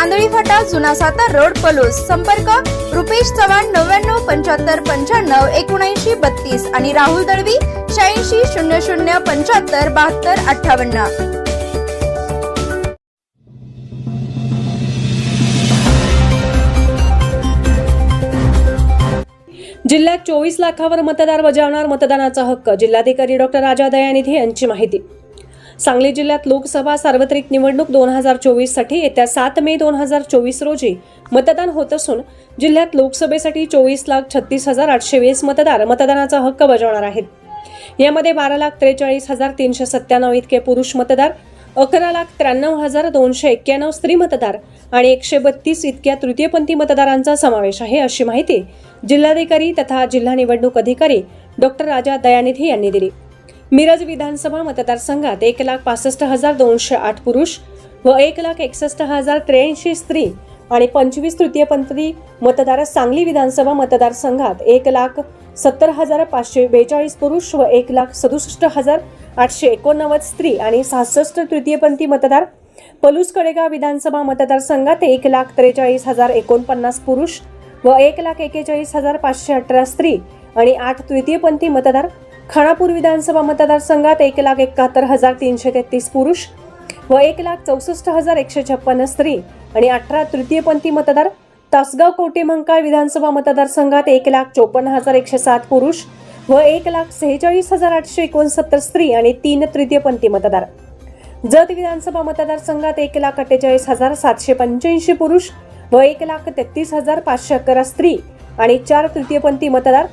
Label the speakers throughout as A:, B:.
A: Andhali फाटा जुना Satara road Palus. संपर्क रुपेश चव्हाण नव्याण्णव पंच्याहत्तर पंच्याण्णव एकोणऐंशी बत्तीस आणि राहुल दळवी शहाऐंशी शून्य शून्य पंच्याहत्तर बहात्तर अठ्ठावन्न.
B: जिल्ह्यात चोवीस लाखावर मतदार बजावणार मतदानाचा हक्क. जिल्हाधिकारी डॉक्टर राजा दयानिधी यांची माहिती. सांगली जिल्ह्यात लोकसभा सार्वत्रिक निवडणूक दोन हजार चोवीससाठी येत्या सात मे दोन हजार चोवीस रोजी मतदान होत असून जिल्ह्यात लोकसभेसाठी चोवीस लाख छत्तीस हजार आठशे वीस मतदार मतदानाचा हक्क बजावणार आहेत. यामध्ये बारा लाख त्रेचाळीस हजार तीनशे सत्त्याण्णव इतके पुरुष मतदार अकरा लाख त्र्याण्णव हजार दोनशे एक्क्याण्णव स्त्री मतदार आणि एकशे बत्तीस इतक्या तृतीयपंथी मतदारांचा समावेश आहे अशी माहिती जिल्हाधिकारी तथा जिल्हा निवडणूक अधिकारी डॉक्टर राजा दयानिधी यांनी दिली. मिरज विधानसभा मतदारसंघात एक लाख पासष्ट हजार दोनशे आठ पुरुष व एक लाख एकसष्ट हजार त्र्याऐंशी स्त्री आणि पंचवीस तृतीयपंथी मतदार सांगली विधानसभा मतदारसंघात एक लाख सत्तर हजार पाचशे बेचाळीस पुरुष व एक लाख सदुसष्ट हजार आठशे एकोणनव्वद स्त्री आणि सहासष्ट तृतीयपंथी मतदार. पलूस कडेगाव विधानसभा मतदारसंघात एक लाख त्रेचाळीस हजार एकोणपन्नास पुरुष व एक लाख एकेचाळीस हजार पाचशे अठरा स्त्री आणि आठ तृतीयपंथी मतदार. खानापूर विधानसभा मतदारसंघात एक लाख एकाहत्तर हजार तीनशे तेहतीस पुरुष व एक लाख चौसष्ट हजार एकशे छप्पन्न स्त्री आणि अठरा तृतीयपंथी मतदार तासगाव कवटे मंकाळ विधानसभा मतदारसंघात एक लाख चोपन्न हजार एकशे सात पुरुष व एक लाख सेहेचाळीस हजार आठशे एकोणसत्तर स्त्री आणि तीन तृतीयपंथी मतदार. जत विधानसभा मतदारसंघात एक लाख अठ्ठेचाळीस हजार सातशे पंच्याऐंशी पुरुष व एक लाख तेहतीस हजार पाचशे अकरा स्त्री आणि चार तृतीयपंथी मतदार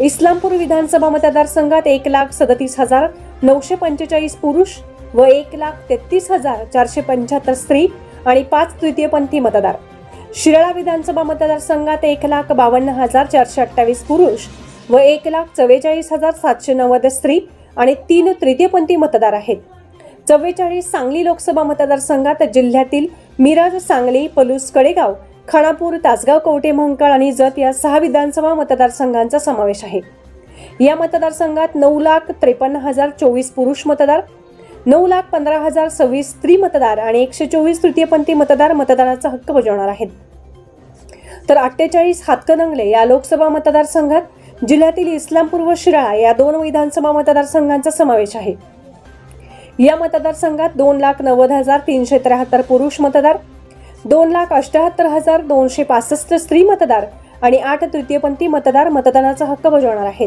B: इस्लामपूर विधानसभा मतदारसंघात एक लाख सदतीस हजार नऊशे पंचेचाळीस पुरुष व एक लाख तेहतीस हजार चारशे पंच्याहत्तर स्त्री आणि पाच तृतीयपंथी मतदार. शिराळा विधानसभा मतदारसंघात एक लाख बावन्न हजार चारशे अठ्ठावीस पुरुष व एक लाख चव्वेचाळीस हजार सातशे नव्वद स्त्री आणि तीन तृतीयपंथी मतदार आहेत. चव्वेचाळीस सांगली लोकसभा मतदारसंघात जिल्ह्यातील मिराज सांगली पलूस कडेगाव खानापूर तासगाव कवटे मोहंकाळ आणि जत या सहा विधानसभा मतदारसंघांचा समावेश आहे. या मतदारसंघात नऊ लाख त्रेपन्न हजार चोवीस पुरुष मतदार नऊ लाख पंधरा हजार सव्वीस स्त्री मतदार आणि एकशे चोवीस तृतीयपंथी मतदार मतदानाचा हक्क बजावणार आहेत. तर अठ्ठेचाळीस हातकणंगले या लोकसभा मतदारसंघात जिल्ह्यातील इस्लामपूर व शिराळा या दोन विधानसभा मतदारसंघांचा समावेश आहे. या मतदारसंघात दोन लाख नव्वद हजार तीनशे त्र्याहत्तर पुरुष मतदार दोन लाख अष्ट्याहत्तर हजार दोनशे पासष्ट स्त्री मतदार आणि आठ तृतीयपंथी मतदार मतदानाचा हक्क बजावणार आहेत.